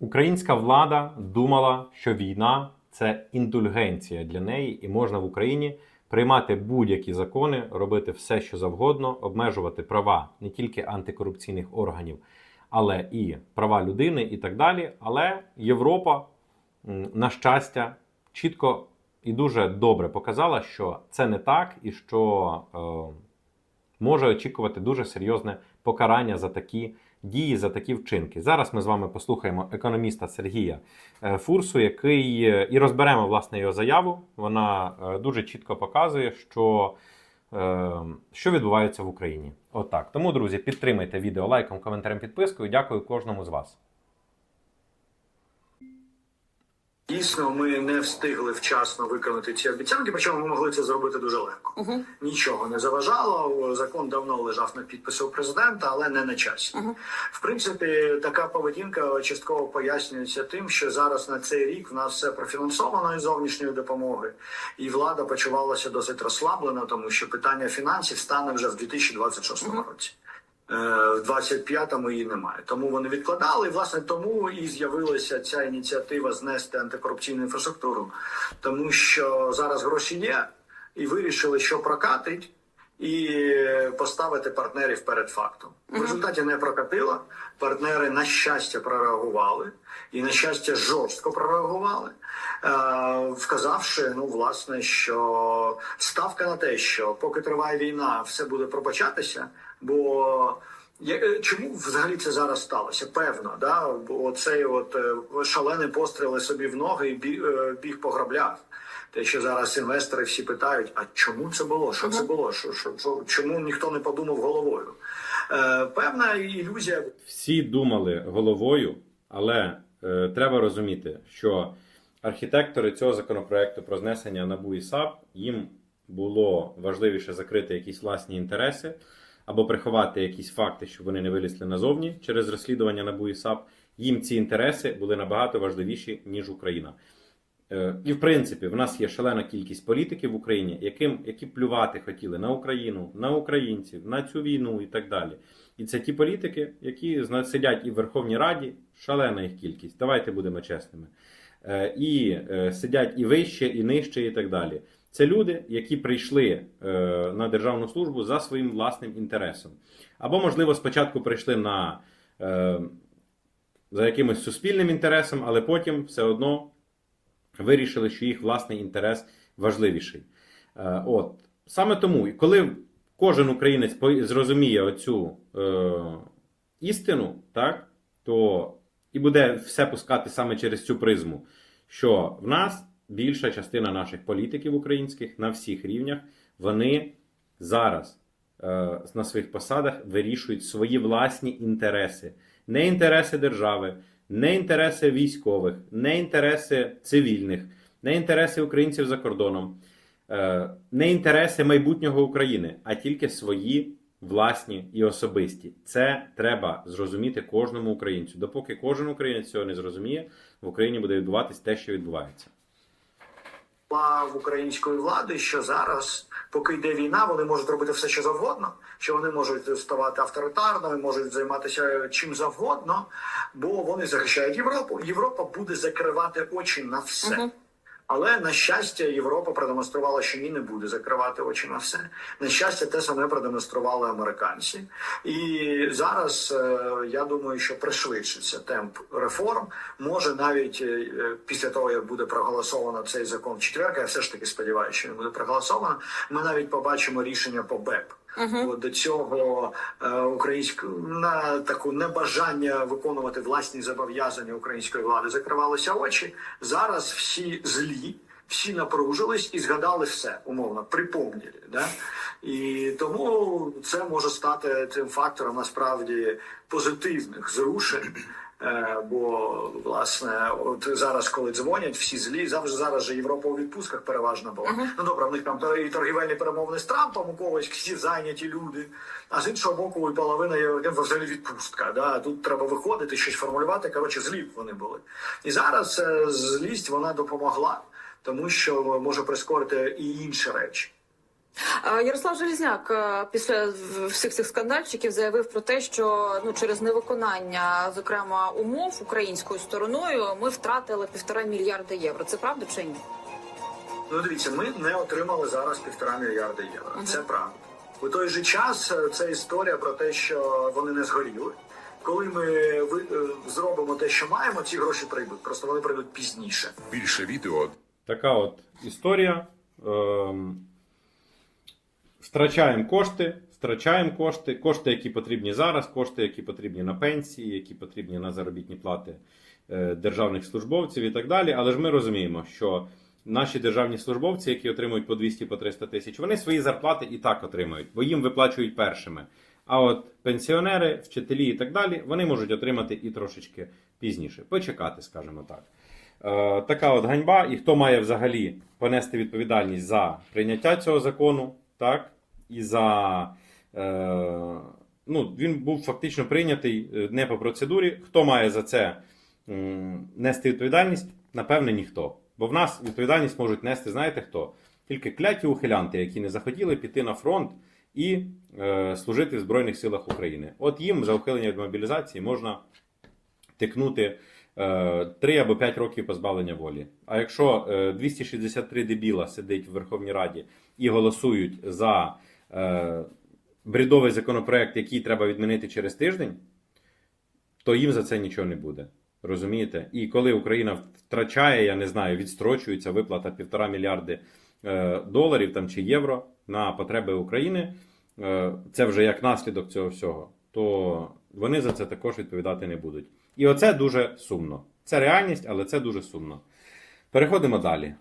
Українська влада думала, що війна це індульгенція для неї, і можна в Україні приймати будь-які закони, робити все, що завгодно, обмежувати права не тільки антикорупційних органів, але і права людини, і так далі. Але Європа, на щастя, чітко і дуже добре показала, що це не так, і що е, може очікувати дуже серйозне покарання за такі дії, за такі вчинки. Зараз ми з вами послухаємо економіста Сергія е, Фурсу, який е, і розберемо власне його заяву. Вона е, дуже чітко показує, що, що відбувається в Україні. Отак. Тому, друзі, підтримайте відео лайком, коментарем, підпискою. Дякую кожному з вас. Дійсно, ми не встигли вчасно виконати ці обіцянки, причому ми могли це зробити дуже легко. Угу. Нічого не заважало. Закон давно лежав на підписі у президента, але не на часі. Мгм. В принципі, така поведінка частково пояснюється тим, що зараз на цей рік в нас все профінансовано із зовнішньої допомоги, і влада почувалася досить розслаблено, тому що питання фінансів стане вже в 2026 Мгм. році. Е, В 25-му її немає. Тому вони відкладали. І, власне, тому і з'явилася ця ініціатива знести антикорупційну інфраструктуру, тому що зараз гроші є, і вирішили, що прокатить, і поставити партнерів перед фактом. В результаті не прокатило. Партнери, на щастя, прореагували, і на щастя, жорстко прореагували, е, вказавши, ну, власне, що ставка на те, що поки триває війна, все буде пробачатися. Бо е, чому взагалі це зараз сталося? Певно, да? бо цей от е, шалений постріли собі в ноги і е, біг по граблях. Те, що зараз інвестори всі питають: а чому це було? Що це було? Що, що, що, чому ніхто не подумав головою? Е, певна ілюзія Всі думали головою, але е, треба розуміти, що архітектори цього законопроекту про знесення НАБУ і САП їм було важливіше закрити якісь власні інтереси або приховати якісь факти, щоб вони не вилізли назовні через розслідування НАБУ і САП. Їм ці інтереси були набагато важливіші, ніж Україна. Е, І в принципі, в нас є шалена кількість політиків в Україні, яким, які плювати хотіли на Україну, на українців, на цю війну і так далі. І це ті політики, які сидять і в Верховній Раді, шалена їх кількість. Давайте будемо чесними. Е, І е, сидять і вище, і нижче, і так далі. Це люди, які прийшли е, на державну службу за своїм власним інтересом. Або, можливо, спочатку прийшли на е, за якимось суспільним інтересом, але потім все одно вирішили, що їх власний інтерес важливіший. Е, От саме тому, коли кожен українець зрозуміє оцю е, істину, так, то і буде все пускати саме через цю призму, що в нас більша частина наших політиків українських на всіх рівнях, вони зараз е, на своїх посадах вирішують свої власні інтереси, не інтереси держави, не інтереси військових, не інтереси цивільних, не інтереси українців за кордоном, е, не інтереси майбутнього України, а тільки свої власні і особисті. Це треба зрозуміти кожному українцю. Допоки кожен українець цього не зрозуміє, в Україні буде відбуватись те, що відбувається. В української влади, що зараз, поки йде війна, вони можуть робити все, що завгодно, що вони можуть ставати авторитарними, можуть займатися чим завгодно, бо вони захищають Європу. Європа буде закривати очі на все. Але на щастя, Європа продемонструвала, що ні, не буде закривати очі на все. На щастя, те саме продемонстрували американці. І зараз е, я думаю, що пришвидшиться темп реформ. Може, навіть е, після того, як буде проголосовано цей закон в четвер, я все ж таки сподіваюся, що він буде проголосовано. Ми навіть побачимо рішення по БЕП. Угу. От До цього е, українську на таку небажання виконувати власні зобов'язання української влади закривалися очі. Зараз всі злі, всі напружились і згадали все умовно, припомнили. Да? І тому це може стати тим фактором насправді позитивних зрушень. Е, Бо власне, от зараз, коли дзвонять, всі злі, завжди зараз же Європа у відпустках переважно була. Мгм. Ну добре, в них там і торгівельні перемовини з Трампом, у когось всі зайняті люди. А з іншого боку, і половина є взагалі відпустка. Да? Тут треба виходити, щось формулювати. Коротше, злі вони були. І зараз е, злість вона допомогла, тому що може прискорити і інші речі. Ярослав Желізняк е, після всіх цих скандальчиків заявив про те, що ну через невиконання, зокрема, умов українською стороною, ми втратили півтора мільярда євро. Це правда чи ні? Ну, дивіться, ми не отримали зараз півтора мільярда євро. Мгм. Це правда. У той же час е, це історія про те, що вони не згоріли. Коли ми е, зробимо те, що маємо, ці гроші прийдуть. Просто вони прийдуть пізніше. Більше відео Така от історія. Ем, Втрачаємо кошти, втрачаємо кошти, кошти, які потрібні зараз, кошти, які потрібні на пенсії, які потрібні на заробітні плати е, державних службовців і так далі. Але ж ми розуміємо, що наші державні службовці, які отримують по 200 по 300 тисяч, вони свої зарплати і так отримують, бо їм виплачують першими. А от пенсіонери, вчителі і так далі, вони можуть отримати і трошечки пізніше. Почекати, скажімо так. Е, така от ганьба, і хто має взагалі понести відповідальність за прийняття цього закону, так, і за. Е, ну, він був фактично прийнятий е, не по процедурі. Хто має за це нести відповідальність? Напевне, ніхто. Бо в нас відповідальність можуть нести, знаєте хто? Тільки кляті ухилянти, які не захотіли піти на фронт і е, служити в Збройних силах України. От їм за ухилення від мобілізації можна тикнути е, 3 або 5 років позбавлення волі. А якщо е, 263 дебіла сидить в Верховній Раді і голосують за бредовий законопроект, який треба відмінити через тиждень, то їм за це нічого не буде. Розумієте? І коли Україна втрачає, я не знаю, відстрочується виплата півтора мільярди е, доларів там, чи євро на потреби України, е, це вже як наслідок цього всього, то вони за це також відповідати не будуть. І оце дуже сумно. Це реальність, але це дуже сумно. Переходимо далі.